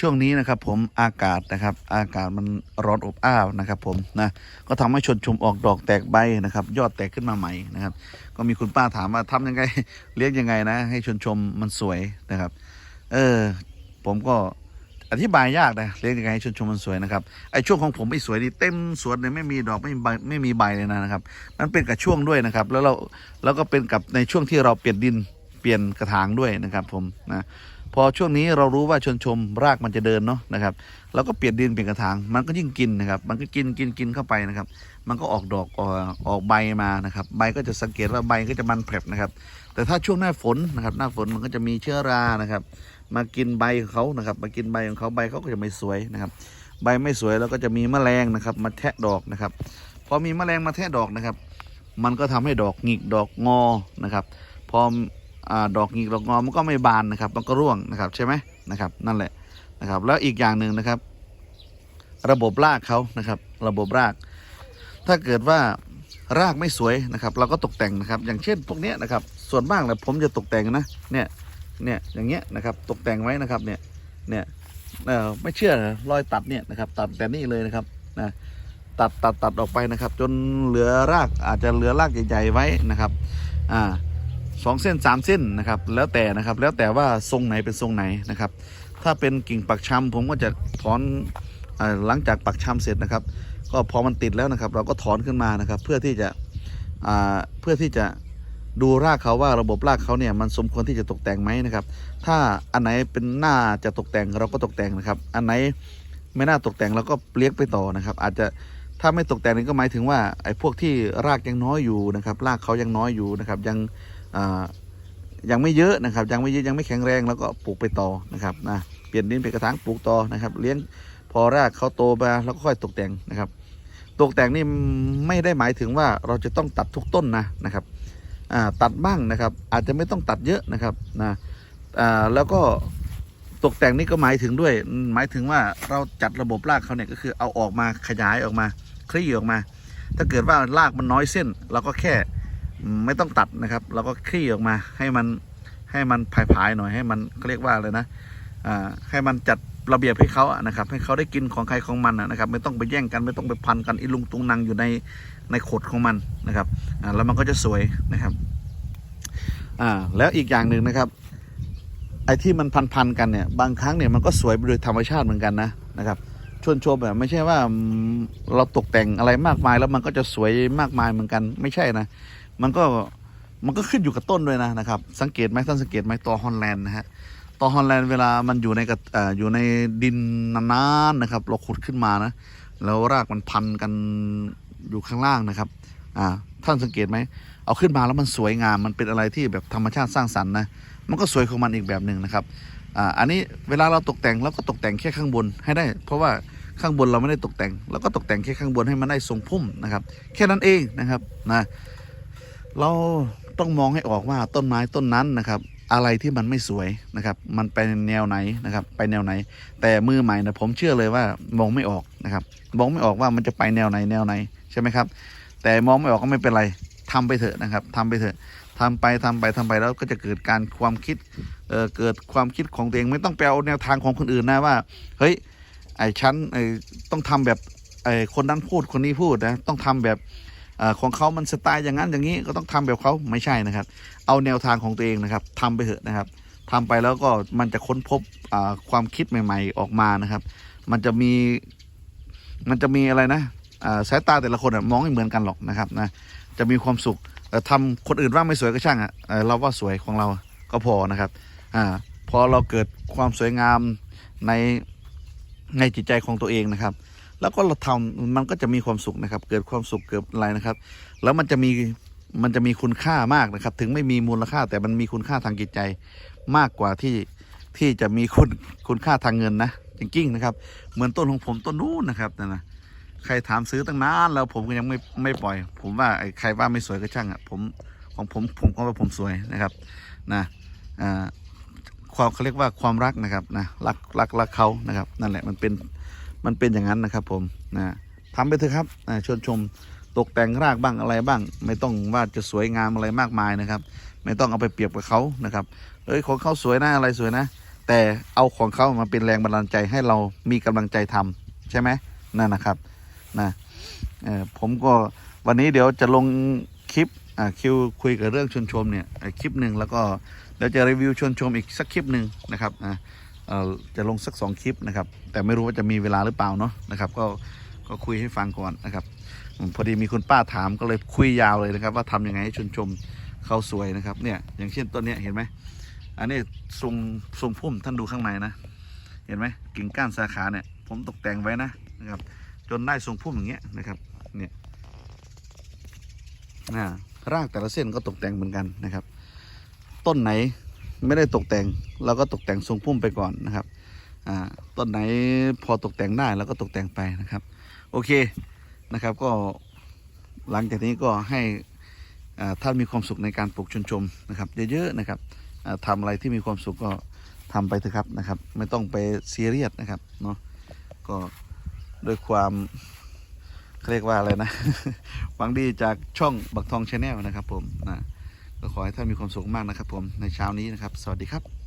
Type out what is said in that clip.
ช่วงนี้นะครับผมอากาศนะครับ อากาศมันร้อนอบอ้าวนะครับ ผมนะก็ทำให้ชนชุมออกดอกแตกใบนะครับ ยอดแตกขึ้นมาใหม่นะครับ ก็มีคุณป้าถามว่าทำยังไงเลี้ยงยังไงนะ ให้ชนชมมันสวยนะครับ เออ ผมก็อธิบายยากนะเลี้ยงยังไงให้ชนชมมันสวยนะครับไอ้ช่วงของผมไม่สวยนี่เต็มสวนเลยไม่มีดอกไม่มีใบไม่มีใบเลยนะนะครับ มันเป็นกับช่วงด้วยนะครับ แล้วเราแล้วก็เป็นกับในช่วงที่เราเปลี่ยนดินเปลี่ยนกระถางด้วยนะครับ ผมนะ พอช่วงนี้เรารู้ว่าชนชมรากมันจะเดินเนาะนะครับเราก็เปลี่ยนดินเปลี่ยนกระถางมันก็ยิ่งกินนะครับ มันก็กินกินกินเข้าไปนะครับ มันก็ออกดอกออกออกใบมานะครับ ใบก็จะสังเกตว่าใบก็จะมันแผลบนะครับ แต่ถ้าช่วงหน้าฝนนะครับ หน้าฝนมันก็จะมีเชื้อรานะครับ มากินใบของเขานะครับ มากินใบของเขาใบเขาก็จะไม่สวยนะครับ ใบไม่สวยแล้วก็จะมีแมลงนะครับ มาแทะดอกนะครับพอมีแมลงมาแทะดอกนะครับ มันก็ทำให้ดอกหงิกดอกงอนะครับ พอ อดอกหงิกดอกงอมันก็ไม่บานนะครับ มันก็ร่วงนะครับใช่ไหมนะครับ นั่นแหละนะครับ แล้วอีกอย่างหนึ่งนะครับ ระบบรากเขานะครับ ระบบราก ถ้าเกิดว่ารากไม่สวยนะครับ เราก็ตกแต่งนะครับ อย่างเช่นพวกนี้นะครับ ส่วนมากนะผมจะตกแต่งนะเนี่ยเนี่ยอย่างเงี้ยนะครับ ตกแต่งไว้นะครับเนี่ยเนี่ยเออไม่เชื่อรอยตัดเนี่ยนะครับ ตัดแต่นี่เลยนะครับนะตัดตัดตัดออกไปนะครับ จนเหลือรากอาจจะเหลือรากใหญ่ๆไว้นะครับ อ่า สองเส้นสามเส้นนะครับ แล้วแต่นะครับแล้วแต่ว่าทรงไหนเป็นทรงไหนนะครับ ถ้าเป็นกิ่งปักชำผมก็จะถอนอหลังจากปักชำเสร็จนะครับ ก็พอมันติดแล้วนะครับ เราก็ถอนขึ้นมานะครับ เพื่อที่จะเพื่อที่จะดูรากเขาว่าระบบรากเขาเนี่ยมันสมควรที่จะตกแต่งไหมนะครับ ถ้าอันไหนเป็นหน้าจะตกแต่งเราก็ตกแต่งนะครับ อันไหนไม่น่าตกแต่งเราก็เลี้ยงไปต่อนะครับ อาจจะถ้าไม่ตกแต่งนี่ก็หมายถึงว่าไอ้พวกที่รากยังน้อยอยู่นะครับ รากเขายังน้อยอยู่นะครับ ยัง ยังไม่เยอะนะครับ ยังไม่เยอะยังไม่แข็งแรงแล้วก็ปลูกไปต่อนะครับนะเปลี่ยนดินเป็นกระถางปลูกต่อนะครับ เลี้ยงพอรากเขาโตมาแล้วก็ค่อยตกแต่งนะครับ ตกแต่งนี่ไม่ได้หมายถึงว่าเราจะต้องตัดทุกต้นนะนะครับตัดบ้างนะครับ อาจจะไม่ต้องตัดเยอะนะครับนะแล้วก็ตกแต่งนี่ก็หมายถึงด้วย หมายถึงว่าเราจัดระบบรากเขาเนี่ยก็คือเอาออกมาขยายออกมาคลี่ออกมา ถ้าเกิดว่ารากมันน้อยเส้น เราก็แค่ ไม่ต้องตัดนะครับ เราก็คลี่ออกมาให้มันให้มันผายๆหน่อยให้มันเขาเรียกว่าอะไรนะให้มันจัดระเบียบให้เขาอะนะครับ ให้เขาได้กินของใครของมันนะครับ ไม่ต้องไปแย่งกันไม่ต้องไปพันกันอีลุงตุงนางอยู่ในในขดของมันนะครับแล้วมันก็จะสวยนะครับแล้วอีกอย่างหนึ่งนะครับ ไอ้ที่มันพันๆกันเนี่ยบางครั้งเนี่ยมันก็สวยโดยธรรมชาติเหมือนกันนะนะครับชวนชมแบบไม่ใช่ว่าเราตกแต่งอะไรมากมายแล้วมันก็จะสวยมากมายเหมือนกันไม่ใช่นะ มันก็มันก็ขึ้นอยู่กับต้นด้วยนะนะครับ สังเกตไหมท่านสังเกตไหมตอฮอลแลนด์นะฮะตอฮอลแลนด์เวลามันอยู่ในกระเอ่ออยู่ในดินนานๆนะครับ เราขุดขึ้นมานะแล้วรากมันพันกันอยู่ข้างล่างนะครับอ่าท่านสังเกตไหมเอาขึ้นมาแล้วมันสวยงามมันเป็นอะไรที่แบบธรรมชาติสร้างสรรค์นะมันก็สวยของมันอีกแบบหนึ่งนะครับอ่าอันนี้เวลาเราตกแต่งเราก็ตกแต่งแค่ข้างบนให้ได้ เพราะว่าข้างบนเราไม่ได้ตกแต่งเราก็ตกแต่งแค่ข้างบนให้มันได้ทรงพุ่มนะครับ แค่นั้นเองนะครับนะ เราต้องมองให้ออกว่าต้นไม้ต้นนั้นนะครับ อะไรที่มันไม่สวยนะครับ มันไปแนวไหนนะครับ ไปแนวไหน แต่มือใหม่นะผมเชื่อเลยว่ามองไม่ออกนะครับ มองไม่ออกว่ามันจะไปแนวไหนแนวไหนใช่ไหมครับ แต่มองไม่ออกก็ไม่เป็นไรทำไปเถอะนะครับทำไปเถอะทำไปทำไปทำไปแล้วก็จะเกิดการความคิดเเกิดความคิดของตัวเองไม่ต้องไปเอาแนวทางของคนอื่นนะว่า เฮ้ยไอ้ฉันไอ้ต้องทำแบบไอ้คนนั้นพูดคนนี้พูดนะต้องทำแบบ ของเขามันสไตล์อย่างนั้นอย่างนี้ก็ต้องทำแบบเขาไม่ใช่นะครับ เอาแนวทางของตัวเองนะครับทำไปเถอะนะครับทำไปแล้วก็มันจะค้นพบความคิดใหม่ ๆ ออกมานะครับ มันจะมีมันจะมีอะไรนะสายตาแต่ละคนมองไม่เหมือนกันหรอกนะครับนะจะมีความสุขเอ่อทำคนอื่นว่าไม่สวยก็ช่างอะเอะเราว่าสวยของเราก็พอนะครับอ่าพอเราเกิดความสวยงามในในจิตใจของตัวเองนะครับ แล้วก็เราทำมันก็จะมีความสุขนะครับ เกิดความสุขเกิดอะไรนะครับ แล้วมันจะมีมันจะมีคุณค่ามากนะครับ ถึงไม่มีมูลค่าแต่มันมีคุณค่าทางจิตใจมากกว่าที่ที่จะมีคุณคุณค่าทางเงินนะจริงๆนะครับ เหมือนต้นของผมต้นนู้นนะครับนั่นนะใครถามซื้อตั้งนานแล้วผมก็ยังไม่ไม่ปล่อย ผมว่าไอ้ใครว่าไม่สวยก็ช่างอะผมของผมผมก็ว่าผมสวยนะครับนะอ่าความเขาเรียกว่าความรักนะครับนะรักรักรักเขานะครับ นั่นแหละมันเป็น มันเป็นอย่างนั้นนะครับ ผมนะทำไปเถอะครับอ่าชวนชมตกแต่งรากบ้างอะไรบ้าง ไม่ต้องว่าจะสวยงามอะไรมากมายนะครับ ไม่ต้องเอาไปเปรียบกับเขานะครับเอ้ยของเขาสวยนะอะไรสวยนะ แต่เอาของเขามาเป็นแรงบันดาลใจให้เรามีกำลังใจทำใช่ไหมนั่นนะครับนะผมก็วันนี้เดี๋ยวจะลงคลิปคิวคุยกับเรื่องชวนชมเนี่ยคลิปหนึ่งแล้วก็เดี๋ยวจะรีวิวชวนชมอีกสักคลิปหนึ่งนะครับอ่า จะลงสักสองคลิปนะครับ แต่ไม่รู้ว่าจะมีเวลาหรือเปล่าเนาะนะครับ ก็ก็คุยให้ฟังก่อนนะครับ พอดีมีคุณป้าถามก็เลยคุยยาวเลยนะครับ ว่าทำยังไงให้ชวนชมเขาสวยนะครับ เนี่ยอย่างเช่นต้นเนี้ยเห็นไหมอันนี้ทรงทรงพุ่มท่านดูข้างในนะ เห็นไหมกิ่งก้านสาขาเนี่ย ผมตกแต่งไว้นะนะครับ จนได้ทรงพุ่มอย่างเงี้ยนะครับเนี่ยนะรากแต่ละเส้นก็ตกแต่งเหมือนกันนะครับ ต้นไหน ไม่ได้ตกแต่งเราก็ตกแต่งทรงพุ่มไปก่อนนะครับต้นไหนพอตกแต่งได้เราก็ตกแต่งไปนะครับ โอเคนะครับก็หลังจากนี้ก็ให้ท่านมีความสุขในการปลูกชนชมนะครับ เยอะๆนะครับอ่าทำอะไรที่มีความสุขก็ทำไปเถอะครับนะครับ ไม่ต้องไปซีเรียสนะครับเนาะก็ด้วยความเรียกว่าอะไรนะหวังดีจากช่องบักทองชาแนลนะครับผมนะ ก็ขอให้ท่านมีความสุขมากนะครับผมในเช้านี้นะครับ สวัสดีครับ